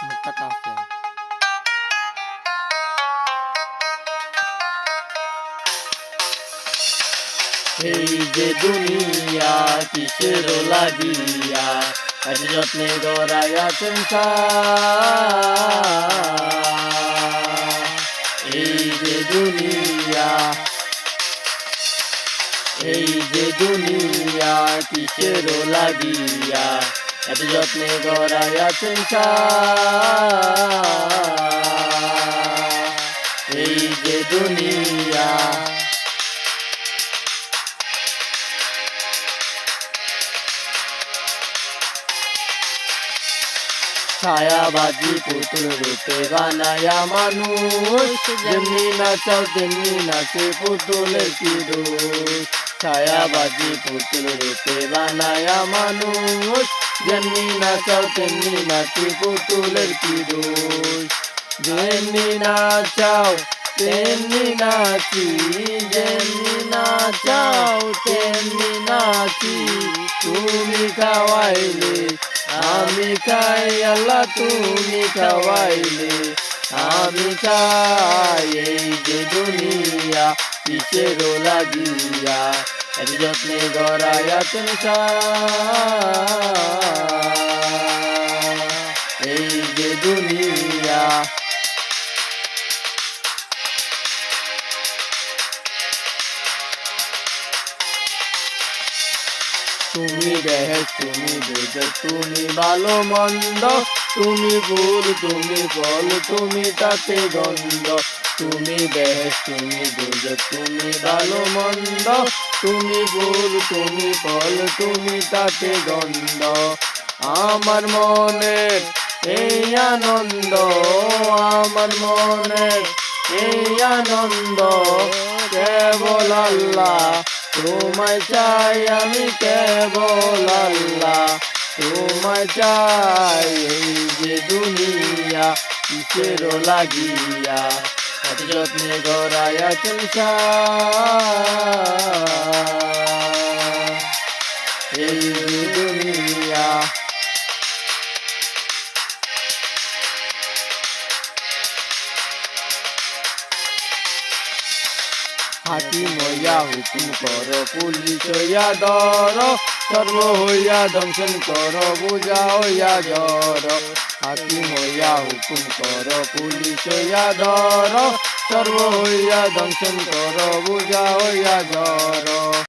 মুখটা কাঁপছে এই যে দুনিয়া কিসের লাগিয়া আজ যত্নে গড়াইয়া এই যে দুনিয়া এই যে দুনিয়া কিসের লাগিয়া এত যত্নে গড়াইয়া এই যে দুনিয়া ছায়াবাজি পুতুল রূপে বানায়া মানুষ যেমনি নাচাও তেমনি নাচে পুতুলের কি দোষ ছায়াবাজি পুতুল রূপে বানায়া মানুষ যেমনি নাচাও তেমনি নাচে পুতুলের কি দোষ। যেমনি নাচাও তেমনি নাচি যেমনি নাচাও তেমনি নাচি তুমি খাওয়াইলে, আমি খাই, আল্লাহ তুমি খাওয়াইলে। আমি খাই এই যে দুনিয়া, কিসের লাগিয়া যত্নে গড়াইয়া তুমি এই যে দুনিয়া। তুমি দেহে, তুমি বেদ তুমি ভালো, মন্দ। তুমি ভুল, তুমি ফল, তুমি তাতে গন্ধ। তুমি বেহেস তুমি দুধ তুমি ভালো মন্দ তুমি ভুল তুমি ফল, তুমি তাতে গন্ধ। আমার মনের এই আনন্দ, আমার মনের এই আনন্দ, কেবল আল্লাহ। তোমায় চাই আমি কেবল আল্লাহ। তোমায় চাই এই যে দুনিয়া কিসের লাগিয়া। যত্নে গড়াইয়া চলছা। এই দুনিয়া হাতি মইয়া হুকুম কর, পুলিশ হইয়া ডর সর্ব হইয়া দংশন কর বুঝা হইয়া জর। হাতি মইয়া হুকুম কর, পুলিশ হইয়া ডর সর্ব হইয়া দংশন কর বুঝা হইয়া জর।